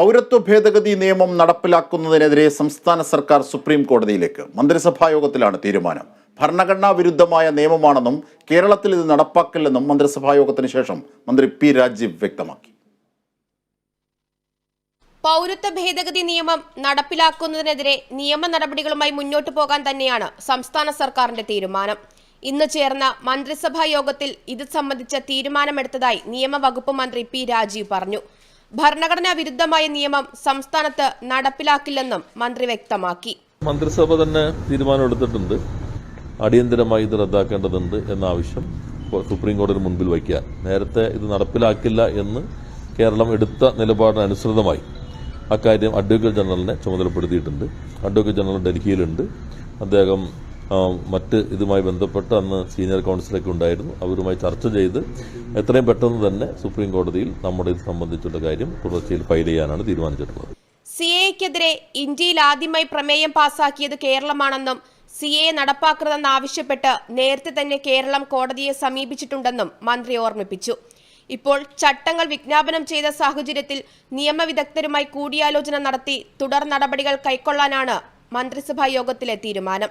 പൗരത്വ ഭേദഗതി നിയമം നടപ്പിലാക്കുന്നതിനെതിരെ സംസ്ഥാന സർക്കാർ സുപ്രീം കോടതിയിലേക്ക് മന്ത്രിസഭാ യോഗത്തിലാണ് തീരുമാനം. ഭരണഘടനാ വിരുദ്ധമായ നിയമമാണെന്നും കേരളത്തിൽ ഇത് നടപ്പാക്കില്ലെന്നും മന്ത്രിസഭാ യോഗത്തിന് ശേഷം മന്ത്രി പി രാജീവ് വ്യക്തമാക്കി. പൗരത്വ ഭേദഗതി നിയമം നടപ്പിലാക്കുന്നതിനെതിരെ നിയമ നടപടികളുമായി മുന്നോട്ടു പോകാൻ തന്നെയാണ് സംസ്ഥാന സർക്കാരിന്റെ തീരുമാനം. ഇന്ന് ചേർന്ന മന്ത്രിസഭാ യോഗത്തിൽ ഇത് സംബന്ധിച്ച തീരുമാനമെടുത്തതായി നിയമവകുപ്പ് മന്ത്രി പി രാജീവ് പറഞ്ഞു. ഭരണഘടനാ വിരുദ്ധമായ നിയമം സംസ്ഥാനത്ത് നടപ്പിലാക്കില്ലെന്നും മന്ത്രി വ്യക്തമാക്കി. മന്ത്രിസഭ തന്നെ തീരുമാനമെടുത്തിട്ടുണ്ട് അടിയന്തരമായി ഇത് റദ്ദാക്കേണ്ടതുണ്ട് എന്ന ആവശ്യം സുപ്രീം കോടതിന് മുൻപിൽ വയ്ക്കാൻ. നേരത്തെ ഇത് നടപ്പിലാക്കില്ല എന്ന് കേരളം എടുത്ത നിലപാടിനനുസൃതമായി അക്കാര്യം അഡ്വക്കേറ്റ് ജനറലിനെ ചുമതലപ്പെടുത്തിയിട്ടുണ്ട്. അഡ്വക്കേറ്റ് ജനറൽ ഡൽഹിയിലുണ്ട്. അദ്ദേഹം മറ്റ് ഇതുമായി ബന്ധപ്പെട്ട് അന്ന് സീനിയർ കൗൺസിലൊക്കെ ഉണ്ടായിരുന്നു. അവരുമായി ചർച്ച ചെയ്ത് എത്രയും പെട്ടെന്ന് തന്നെ സുപ്രീം കോടതിയിൽ നമ്മുടെ ഇത് സംബന്ധിച്ചുള്ള കാര്യം തുടർച്ചയിൽ ഫയൽ ചെയ്യാനാണ് തീരുമാനിച്ചിട്ടുള്ളത്. സി എക്കെതിരെ ഇന്ത്യയിൽ ആദ്യമായി പ്രമേയം പാസാക്കിയത് കേരളമാണെന്നും സി എ നടപ്പാക്കരുതെന്നാവശ്യപ്പെട്ട് നേരത്തെ തന്നെ കേരളം കോടതിയെ സമീപിച്ചിട്ടുണ്ടെന്നും മന്ത്രി ഓർമ്മിപ്പിച്ചു. ഇപ്പോൾ ചട്ടങ്ങൾ വിജ്ഞാപനം ചെയ്ത സാഹചര്യത്തിൽ നിയമവിദഗ്ധരുമായി കൂടിയാലോചന നടത്തി തുടർ നടപടികൾ കൈക്കൊള്ളാനാണ് മന്ത്രിസഭാ യോഗത്തിലെ തീരുമാനം.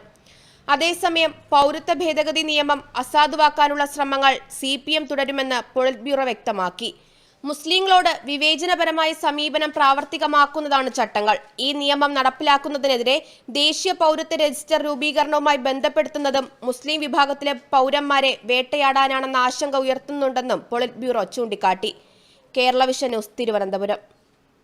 അതേസമയം പൗരത്വ ഭേദഗതി നിയമം അസാധുവാക്കാനുള്ള ശ്രമങ്ങൾ സി പി എം തുടരുമെന്ന് പൊളിറ്റ് ബ്യൂറോ വ്യക്തമാക്കി. മുസ്ലിങ്ങളോട് വിവേചനപരമായ സമീപനം പ്രാവർത്തികമാക്കുന്നതാണ് ചട്ടങ്ങൾ. ഈ നിയമം നടപ്പിലാക്കുന്നതിനെതിരെ ദേശീയ പൗരത്വ രജിസ്റ്റർ രൂപീകരണവുമായി ബന്ധപ്പെടുത്തുന്നതും മുസ്ലിം വിഭാഗത്തിലെ പൗരന്മാരെ വേട്ടയാടാനാണെന്ന ആശങ്ക ഉയർത്തുന്നുണ്ടെന്നും പൊളിറ്റ് ബ്യൂറോ ചൂണ്ടിക്കാട്ടി. Kerala vision news Thiruvananthapuram.